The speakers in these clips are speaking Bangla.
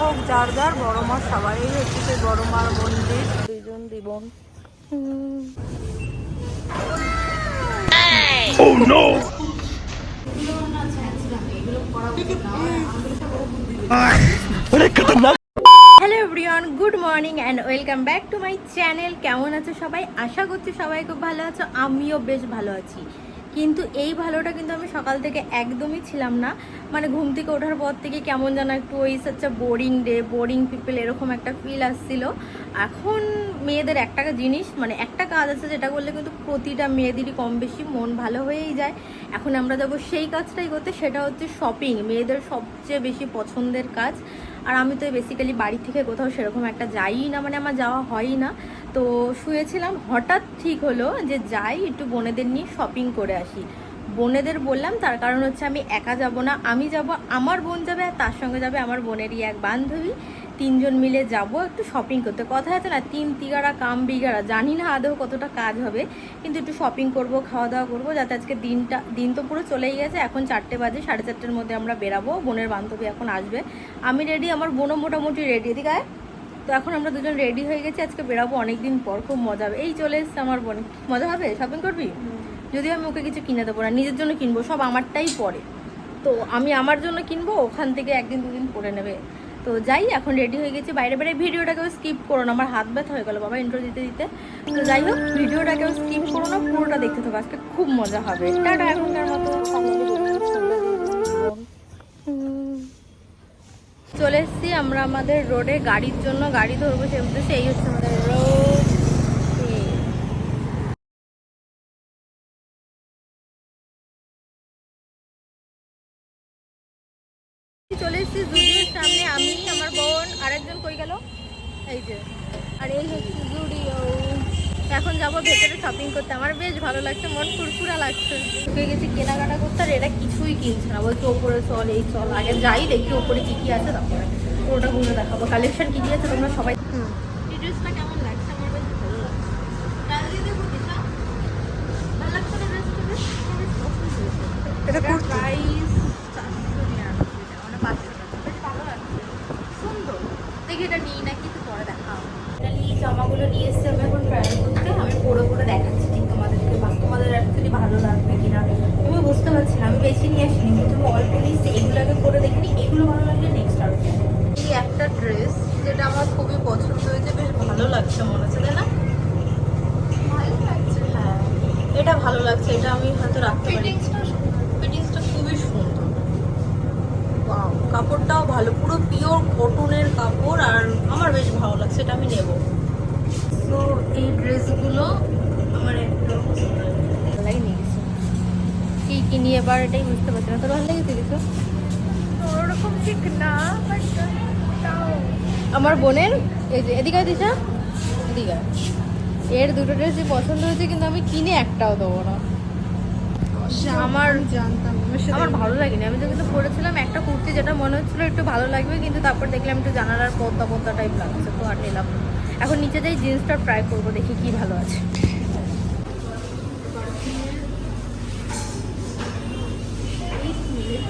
হোক যার যার বড় মা সবাই হচ্ছে সেই বড় মার মন্দির। দুইজন দিবন hello everyone good morning and welcome back to my channel কেমন আছো সবাই? আশা করছি সবাই খুব ভালো আছো। আমিও বেশ ভালো আছি। কিন্তু এই ভালোটা কিন্তু আমি সকাল থেকে একদমই ছিলাম না। মানে ঘুম থেকে ওঠার পর থেকে কেমন যেন একটু ওই হচ্ছে বোরিং ডে বোরিং পিপল এরকম একটা ফিল আসছিল। এখন মেয়েদের একটা জিনিস মানে একটা কাজ আছে যেটা করলে কিন্তু প্রতিটা মেয়েদেরই কম বেশি মন ভালো হয়েই যায়। এখন আমরা যাব সেই কাজটাই করতে, সেটা হচ্ছে শপিং মেয়েদের সবচেয়ে বেশি পছন্দের কাজ। আর আমি তো বেসিক্যালি বাড়ি থেকে কোথাও সেরকম একটা যাই না মানে আমার যাওয়া হয়ই না। তো শুয়েছিলাম, হঠাৎ ঠিক হলো যে যাই, একটু বোনেদের নিয়ে শপিং করে আসি। বোনেদের বললাম, তার কারণ হচ্ছে আমি একা যাব না, আমি যাব, আমার বোন যাবে আর তার সঙ্গে যাবে আমার বোনেরই এক বান্ধবী। তিনজন মিলে যাব একটু শপিং করতে। কথা আছে না তিন তিগারা কাম বিগারা জানি না আদৌ কতটা কাজ হবে কিন্তু একটু শপিং করব খাওয়া দাওয়া করব যাতে আজকে দিনটা দিন তো পুরো চলেই গেছে এখন চারটে বাজে সাড়ে চারটের মধ্যে আমরা বেরাবো বোনের বান্ধবী এখন আসবে। আমি রেডি আমার বোনও মোটামুটি রেডি এদিকে আয়। তো এখন আমরা দুজন রেডি হয়ে গেছি আজকে বেরাবো অনেকদিন পর খুব মজা হবে। এই চলে এসছে আমার বোন। মজা হবে? শপিং করবি? যদিও আমি ওকে কিছু কিনে দেবো না নিজের জন্য কিনবো সব আমারটাই পরে তো আমি আমার জন্য কিনবো ওখান থেকে একদিন দুদিন পরে নেবে। তো যাই, এখন রেডি হয়ে গেছি। বাইরে বাইরে ভিডিওটাকেও স্কিপ করো না, আমার হাত ব্যথা হয়ে গেলো বাবা ইন্ট্রো দিতে দিতে। তো যাই হোক, ভিডিওটাকেও স্কিপ করো না, পুরোটা দেখতে থাকো, আজকে খুব মজা হবে। টাটা, এখনকার মতো চলে এসছি আমরা আমাদের রোডে গাড়ির জন্য গাড়ি ধরবো সেই উদ্দেশ্যে, এই হচ্ছে আমাদের রোড চলে এসেছি জুডিওর সামনে আমি আমার বোন আরেকজন কই গেল এই যে, আর এই হচ্ছে জুডিও এখন যাব ভেতরে শপিং করতে। আমার বেশ ভালো লাগছে, মন ফুরফুরা লাগছে। ঢুকে গেছি, কেনাকাটা করতে, আর এটা কিছুই কিনছে না। বলছে, ওপরে চল, এই চল, আগে যাই দেখি ওপরে কি কি আছে, তারপরে পুরোটা ঘুরে দেখাবো। কালেকশন কি কি আছে তোমরা সবাই এই ড্রেসটা কেমন লাগছে আমার বেশ ভালো লাগছে ডাল দিয়ে দেবো দিশা ভালো লাগছে না ড্রেসটা বেশ আমার বেশ পছন্দ হয়েছে এটা কুর্তি। প্রাইস চারশো নিরানব্বই টাকা মানে পাঁচশো টাকা বেশ ভালো লাগছে সুন্দর দেখি এটা নিই না কিন্তু পরে দেখা হবে এটা নিয়ে জামাগুলো নিয়ে এসেছি আমি এখন ট্রায়াল করতে আমি পরে পরে দেখাচ্ছি ঠিক তোমাদেরকে বা তোমাদের অ্যাকচুয়ালি ভালো লাগবে কিনা আমি বেশি নিয়ে আসিনি প্রথমে অল্প নিয়েছি এগুলোকে পরে দেখিনি এগুলো ভালো লাগলে নেক্সট আর এই একটা ড্রেস যেটা আমার খুবই পছন্দ হয়েছে বেশ ভালো লাগছে মনে হচ্ছে তাই না? ভালো লাগছে হ্যাঁ। এটা ভালো লাগছে এটা আমি হয়তো রাখতে পারি। ফিটিংসটা খুবই সুন্দর। কাপড়টাও ভালো পুরো পিওর কটনের কাপড় আর আমার বেশ ভালো লাগছে এটা আমি নেব। তো এই ড্রেসগুলো আমার একদম ভালোই নিয়ে গেছে কি নিয়ে এবার এটাই বুঝতে পারছি না। তোর ভালো লেগেছে কিছু? ওরকম ঠিক না আমার বোনের? এদিকে দিশা। এদিকে। এর দুটো ড্রেসই পছন্দ হয়েছে কিন্তু আমি কিনে একটাও দেবো না। আমার জানতাম আমার আমার ভালো লাগেনি। আমি তো কিন্তু পরেছিলাম একটা কুর্তি যেটা মনে হচ্ছিল একটু ভালো লাগবে কিন্তু তারপর দেখলাম একটু জানালার পদ্মা পদ্মা টাইপ লাগছে তো আর নিলাম এখন নিচে যাই জিন্সটা ট্রাই করব দেখি কি ভালো আছে।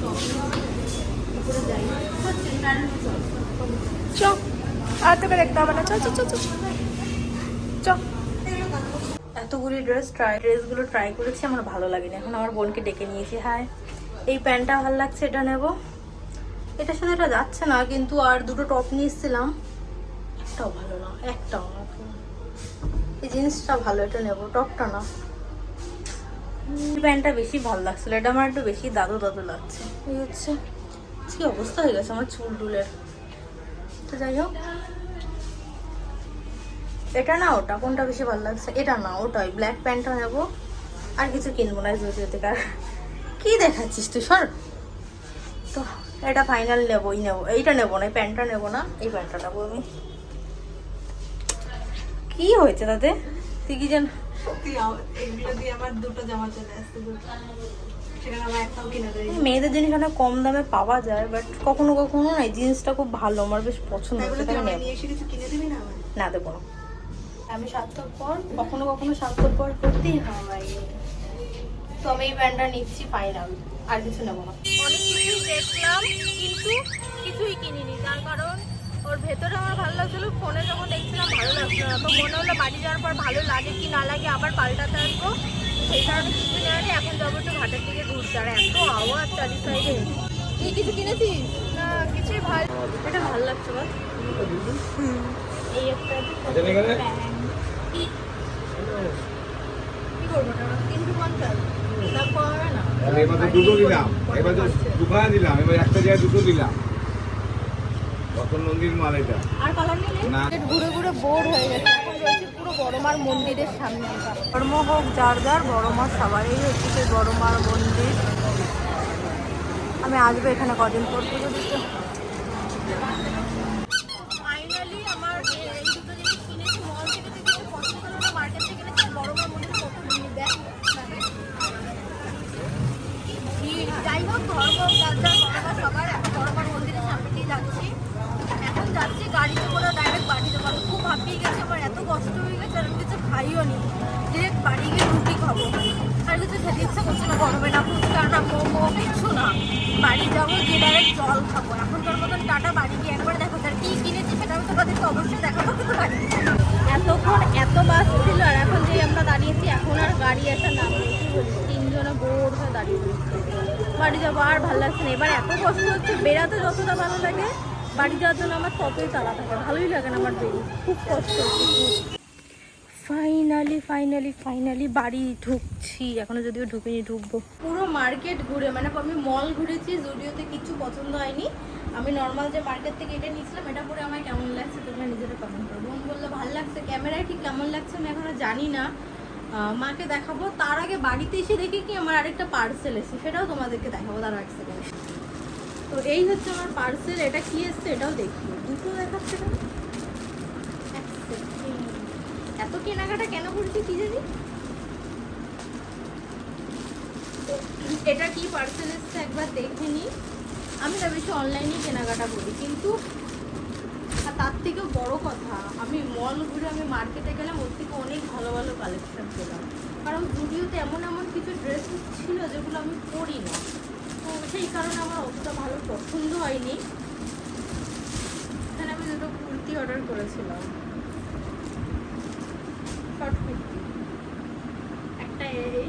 টপ উপরে যাই হচ্ছে ট্রাই চল চ আর তোকে দেখতে হবে না। চ চ চ চ চ এতগুলি ড্রেস ট্রাই ড্রেসগুলো ট্রাই করেছি, আমার ভালো লাগেনি। এখন আমার বোনকে ডেকে নিয়েছি হ্যাঁ এই প্যান্টটা ভালো লাগছে, এটা নেব। এটার সাথে এটা যাচ্ছে না, কিন্তু আর দুটো টপ নিয়ে এসেছিলাম। একটাও ভালো না, একটাও এই জিন্সটা ভালো, এটা নেব টপটা না। প্যান্টটা বেশি ভালো লাগছিল, এটা আমার একটু বেশি দাদু দাদু লাগছে। এই হচ্ছে কি অবস্থা হয়ে গেছে আমার চুল টুলের। তো যাই হোক। এটা না, ওটা কোনটা বেশি ভালো লাগছে? এটা না, ওটাই ব্ল্যাক প্যান্টটা নেব। আর কিছু কিনবো না জুডিও থেকে। আর কি দেখাচ্ছিস তুই? সর। তো এটা ফাইনাল নেবোই নেব। এইটা নেব না এই প্যান্টটা নেব না এই প্যান্টটা নেব আমি। কি হয়েছে তাতে? তুই কি জান মেয়েদের জিনিস অনেক কম দামে পাওয়া যায় বাট কখনো কখনো না এই জিনিসটা খুব ভালো আমার বেশ পছন্দ না দেবো না। আমি স্বার্থপর কখনো কখনো স্বার্থপর করতেই হয়। তো আমি এই ব্যান্ডটা নিচ্ছি ফাইনাল আর কিছু নেব না। অনেক কিছুই দেখলাম কিন্তু কিছুই কিনিনি। তার কারণ ওর ভেতরে আমার ভালো লাগছিল ফোনে যখন দেখছিলাম ভালো লাগছিল না। তো মনে হলো বাড়ি যাওয়ার পর ভালো লাগে কি না লাগে আবার পাল্টাতে আসব। সেই কারণে কিছু নেওয়া এখন যাব একটু ঘাটের দিকে ঘুরতে। আর এত আওয়াজ চারি সাইডে তুই কিছু কিনেছিস? না কিছুই ভালো এটা ভালো লাগছে বল এই একটা কি করব? টাকা তিনশো পঞ্চাশ। না না তাহলে এবার তো দুটো দিলাম। এবার তো দুখানা দিলাম এবার একটা জায়গায় দুটো দিলাম। নন্দীর মাল এটা। আর কালার নেই না। ঘুরে ঘুরে বোর হয়ে গেছে। এখন রয়েছে পুরো বড়মার মন্দিরের সামনে ধর্ম হোক যার যার বড়মার সবারই হচ্ছে সেই বড়মার মন্দির। আমি আসব এখানে কদিন পর পুজো দিতে ফাইনালি আমার এই দুটো জিনিস কিনেছি মল থেকে থেকে পছন্দ হলো মার্কেট থেকে কিনেছি বড়মার মন্দিরে কত জিনিস দেয় ভিড়। যাই হোক ধর্ম যার যার বড়মা সবার এখন বড়মার মন্দিরের সামনে দিয়ে যাচ্ছি এখন যাচ্ছি গাড়িতে করে ডাইরেক্ট বাড়ি যাব আমি খুব হাঁপিয়ে গেছে আমার এত কষ্ট হয়ে গেছে আর আমি কিছু খাইও নি ডিরেক্ট বাড়ি গিয়ে রুটি খাব আর কিছু খেতে ইচ্ছা করছে না গরমে না ফুচকা না মোমো কিছু না। বাড়ি যাব, গিয়ে ডাইরেক্ট জল খাব। এখনকার মতন টাটা, বাড়ি গিয়ে একবার দেখো তার কি কিনেছি সেটা আমি তোমাদেরকে অবশ্যই দেখাবো, কিন্তু বাড়ি এতক্ষণ এত বাস ছিল, আর এখন যে আমরা দাঁড়িয়েছি, এখন আর গাড়ি একটা নাম নেই কি বলিস তিনজনে বোর হয়ে দাঁড়িয়ে বাড়ি যাব, আর ভালো লাগছে না। এবার এত কষ্ট হচ্ছে, বেড়াতে যতটা ভালো লাগে, বাড়ি যাওয়ার জন্য আমার ততই তাড়া থাকে। ভালোই লাগে না আমার বেরি খুব কষ্ট ফাইনালি ফাইনালি ফাইনালি বাড়ি ঢুকছি। এখনও যদিও ঢুকিনি, ঢুকবো। পুরো মার্কেট ঘুরে মানে আমি মল ঘুরেছি জুডিওতে কিছু পছন্দ হয়নি। আমি নর্মাল যে মার্কেট থেকে এটা নিয়েছিলাম, এটা পরে আমার কেমন লাগছে তোমরা নিজেরা কমেন্ট করো। বোন বলল, ভালো লাগছে ক্যামেরায় ঠিক কেমন লাগছে আমি এখনও জানি না। মাকে দেখাবো। তার আগে বাড়িতে এসে দেখি কি আমার আরেকটা পার্সেল এসে সেটাও তোমাদেরকে দেখাবো তার এক সেকেন্ড তো এই হচ্ছে আমার পার্সেল এটা কি এসছে এটাও দেখি। দুটো দেখাচ্ছে না। এত কেনাকাটা কেন করেছি কি জানি? তো এটা কি পার্সেল এসছে একবার দেখে নিই আমি না বেশি অনলাইনেই কেনাকাটা করি, কিন্তু তার থেকেও বড় কথা, আমি মল ঘুরে আমি মার্কেটে গেলাম, ওর থেকে অনেক ভালো ভালো কালেকশন পেলাম। কারণ জুডিওতে এমন এমন কিছু ড্রেস ছিল যেগুলো আমি পরি না তো সেই কারণে আমার অতটা ভালো পছন্দ হয়নি। এখানে আমি দুটো কুর্তি অর্ডার করেছিলাম। শর্ট কুর্তি একটা এই,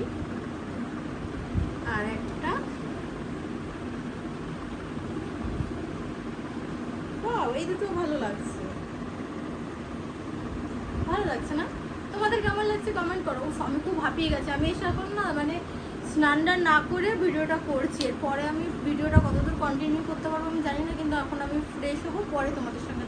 আর একটা এই দুটো ভালো লাগছে। ভালো লাগছে না? তোমাদের কেমন লাগছে কমেন্ট করো। আমি খুব হাঁপিয়ে গেছি। আমি এসে এখন না মানে স্নানটা না করে ভিডিওটা করছি। এরপরে আমি ভিডিওটা কতদূর কন্টিনিউ করতে পারব আমি জানি না, কিন্তু এখন আমি ফ্রেশ হব, পরে তোমাদের সঙ্গে